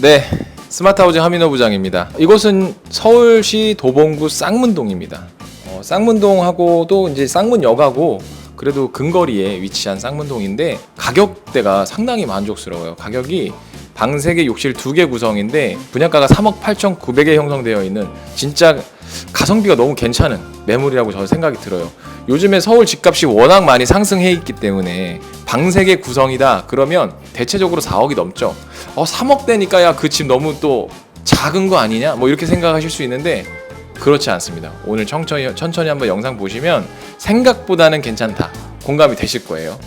네, 스마트하우징 하민호 부장입니다. 이곳은 서울시 도봉구 쌍문동입니다. 어, 쌍문동하고도 이제 쌍문역하고 그래도 근거리에 위치한 쌍문동인데 가격대가 상당히 만족스러워요. 가격이 방 3개, 욕실 2개 구성인데 분양가가 3억 8천9백에 형성되어 있는 진짜 가성비가 너무 괜찮은 매물이라고 저는 생각이 들어요. 요즘에 서울 집값이 워낙 많이 상승해 있기 때문에 방 3개 구성이다 그러면 대체적으로 4억이 넘죠. 어 3억대니까 야 그 집 너무 또 작은 거 아니냐? 뭐 이렇게 생각하실 수 있는데 그렇지 않습니다. 오늘 천천히 천천히 한번 영상 보시면 생각보다는 괜찮다. 공감이 되실 거예요.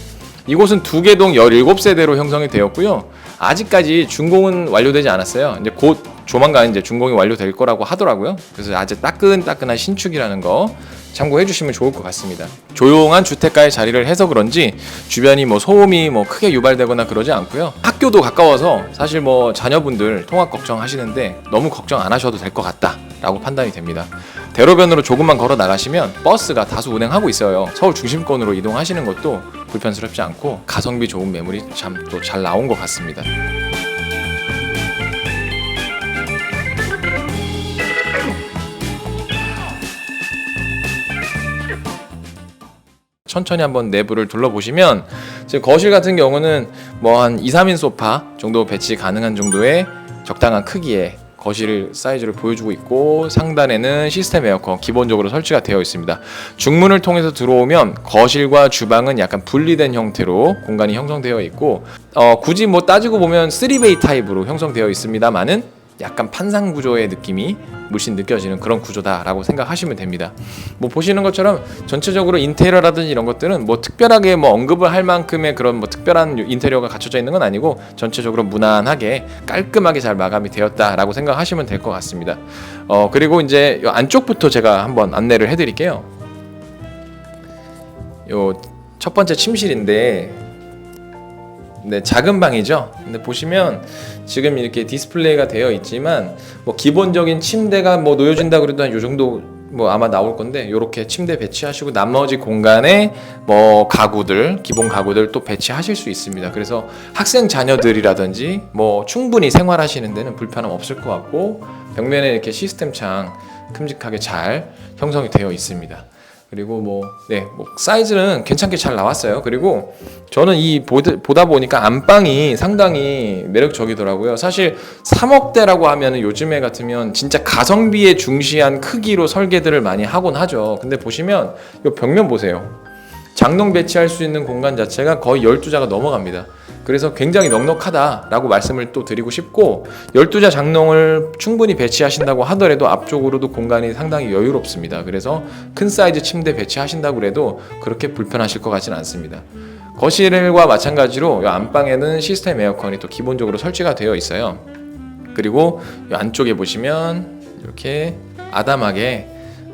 이곳은 두개동 17세대로 형성이 되었고요. 아직까지 준공은 완료되지 않았어요. 이제 곧 조만간 이제 준공이 완료될 거라고 하더라고요. 그래서 아직 따끈따끈한 신축이라는 거 참고해 주시면 좋을 것 같습니다. 조용한 주택가에 자리를 해서 그런지 주변이 뭐 소음이 뭐 크게 유발되거나 그러지 않고요. 학교도 가까워서 사실 뭐 자녀분들 통학 걱정하시는데 너무 걱정 안 하셔도 될 것 같다라고 판단이 됩니다. 대로변으로 조금만 걸어 나가시면 버스가 다수 운행하고 있어요. 서울 중심권으로 이동하시는 것도 불편스럽지 않고 가성비 좋은 매물이 참 또 잘 나온 것 같습니다. 천천히 한번 내부를 둘러보시면 지금 거실 같은 경우는 뭐 한 2, 3인 소파 정도 배치 가능한 정도의 적당한 크기의 거실 사이즈를 보여주고 있고 상단에는 시스템 에어컨 기본적으로 설치가 되어 있습니다. 중문을 통해서 들어오면 거실과 주방은 약간 분리된 형태로 공간이 형성되어 있고 어, 굳이 뭐 따지고 보면 3베이 타입으로 형성되어 있습니다만은 약간 판상 구조의 느낌이 물씬 느껴지는 그런 구조다라고 생각하시면 됩니다. 뭐 보시는 것처럼 전체적으로 인테리어라든지 이런 것들은 뭐 특별하게 뭐 언급을 할 만큼의 그런 뭐 특별한 인테리어가 갖춰져 있는 건 아니고 전체적으로 무난하게 깔끔하게 잘 마감이 되었다라고 생각하시면 될 것 같습니다. 어 그리고 이제 요 안쪽부터 제가 한번 안내를 해드릴게요. 요 첫 번째 침실인데 네, 작은 방이죠. 근데 보시면 지금 이렇게 디스플레이가 되어 있지만 뭐 기본적인 침대가 뭐 놓여진다 그래도 한 요 정도 뭐 아마 나올 건데 요렇게 침대 배치하시고 나머지 공간에 뭐 가구들 기본 가구들 또 배치하실 수 있습니다. 그래서 학생 자녀들이라든지 뭐 충분히 생활하시는 데는 불편함 없을 것 같고 벽면에 이렇게 시스템 창 큼직하게 잘 형성이 되어 있습니다. 그리고 뭐, 네, 뭐 사이즈는 괜찮게 잘 나왔어요. 그리고 저는 이 보드, 보다 보니까 안방이 상당히 매력적이더라고요. 사실 3억대라고 하면은 요즘에 같으면 진짜 가성비에 중시한 크기로 설계들을 많이 하곤 하죠. 근데 보시면 이 벽면 보세요. 장롱 배치할 수 있는 공간 자체가 거의 12자가 넘어갑니다. 그래서 굉장히 넉넉하다라고 말씀을 또 드리고 싶고 12자 장롱을 충분히 배치하신다고 하더라도 앞쪽으로도 공간이 상당히 여유롭습니다. 그래서 큰 사이즈 침대 배치하신다고 해도 그렇게 불편하실 것 같지는 않습니다. 거실과 마찬가지로 이 안방에는 시스템 에어컨이 또 기본적으로 설치가 되어 있어요. 그리고 이 안쪽에 보시면 이렇게 아담하게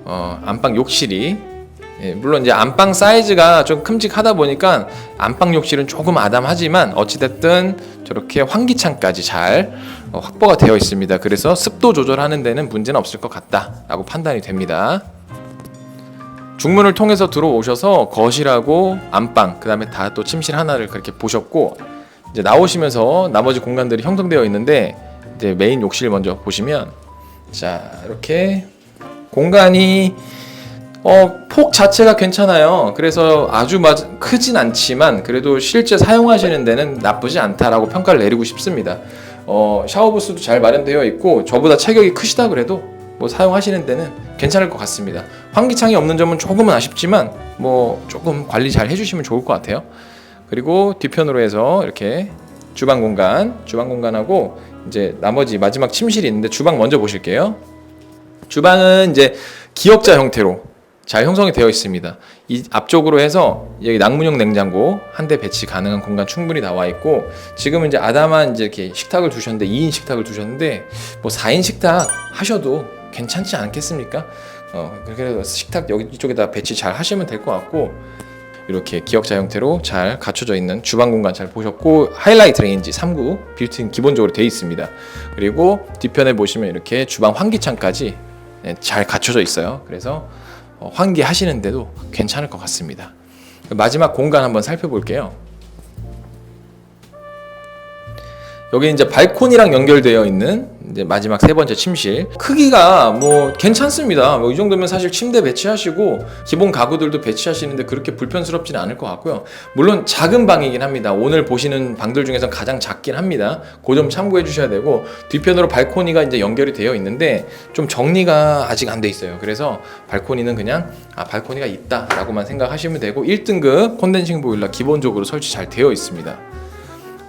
어, 안방 욕실이 예, 물론 이제 안방 사이즈가 좀 큼직하다 보니까 안방 욕실은 조금 아담하지만 어찌됐든 저렇게 환기창까지 잘 어, 확보가 되어 있습니다. 그래서 습도 조절하는 데는 문제는 없을 것 같다라고 판단이 됩니다. 중문을 통해서 들어오셔서 거실하고 안방 그다음에 다 또 침실 하나를 그렇게 보셨고 이제 나오시면서 나머지 공간들이 형성되어 있는데 이제 메인 욕실 먼저 보시면 자 이렇게 공간이 어, 폭 자체가 괜찮아요. 그래서 아주 마, 크진 않지만 그래도 실제 사용하시는 데는 나쁘지 않다라고 평가를 내리고 싶습니다. 어, 샤워 부스도 잘 마련되어 있고 저보다 체격이 크시다 그래도 뭐 사용하시는 데는 괜찮을 것 같습니다. 환기창이 없는 점은 조금은 아쉽지만 뭐 조금 관리 잘 해주시면 좋을 것 같아요. 그리고 뒤편으로 해서 이렇게 주방 공간, 주방 공간하고 이제 나머지 마지막 침실이 있는데 주방 먼저 보실게요. 주방은 이제 기역자 형태로 잘 형성이 되어 있습니다. 이 앞쪽으로 해서 여기 낭문형 냉장고 한 대 배치 가능한 공간 충분히 나와 있고 지금은 이제 아담한 이제 이렇게 식탁을 두셨는데 2인 식탁을 두셨는데 뭐 4인 식탁 하셔도 괜찮지 않겠습니까? 어 그래서 식탁 여기 이쪽에다 배치 잘 하시면 될 것 같고 이렇게 기역자 형태로 잘 갖춰져 있는 주방 공간 잘 보셨고 하이라이트 레인지 3구 빌트인 기본적으로 되어 있습니다. 그리고 뒤편에 보시면 이렇게 주방 환기창까지 네, 잘 갖춰져 있어요. 그래서 어, 환기하시는데도 괜찮을 것 같습니다. 마지막 공간 한번 살펴볼게요. 여기 이제 발코니랑 연결되어 있는 이제 마지막 세 번째 침실 크기가 뭐 괜찮습니다. 뭐 이 정도면 사실 침대 배치하시고 기본 가구들도 배치하시는데 그렇게 불편스럽지는 않을 것 같고요. 물론 작은 방이긴 합니다. 오늘 보시는 방들 중에서 가장 작긴 합니다. 그 점 참고해 주셔야 되고 뒤편으로 발코니가 이제 연결이 되어 있는데 좀 정리가 아직 안 돼 있어요. 그래서 발코니는 그냥 아 발코니가 있다라고만 생각하시면 되고 1등급 콘덴싱 보일러 기본적으로 설치 잘 되어 있습니다.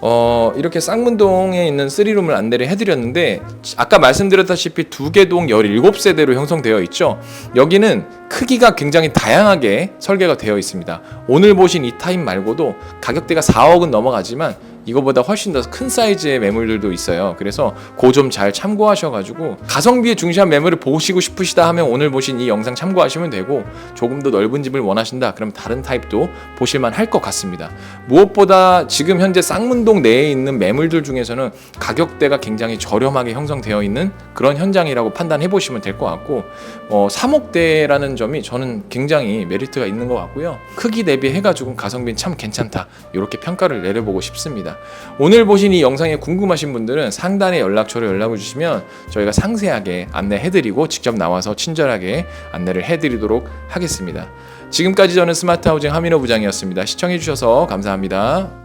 어, 이렇게 쌍문동에 있는 3룸을 안내를 해드렸는데 아까 말씀드렸다시피 두 개 동 17세대로 형성되어 있죠. 여기는 크기가 굉장히 다양하게 설계가 되어 있습니다. 오늘 보신 이 타입 말고도 가격대가 4억은 넘어가지만 이거보다 훨씬 더 큰 사이즈의 매물들도 있어요. 그래서 그점잘 참고하셔가지고 가성비에 중시한 매물을 보시고 싶으시다 하면 오늘 보신 이 영상 참고하시면 되고 조금 더 넓은 집을 원하신다 그럼 다른 타입도 보실만 할 것 같습니다. 무엇보다 지금 현재 쌍문동 내에 있는 매물들 중에서는 가격대가 굉장히 저렴하게 형성되어 있는 그런 현장이라고 판단해 보시면 될 것 같고 어, 3억대라는 점이 저는 굉장히 메리트가 있는 것 같고요. 크기 대비해가지고 가성비는 참 괜찮다 이렇게 평가를 내려보고 싶 습니다. 오늘 보신 이 영상에 궁금하신 분들은 상단에 연락처로 연락을 주시면 저희가 상세하게 안내해드리고 직접 나와서 친절하게 안내를 해드리도록 하겠습니다. 지금까지 저는 스마트 하우징 하민호 부장이었습니다. 시청해주셔서 감사합니다.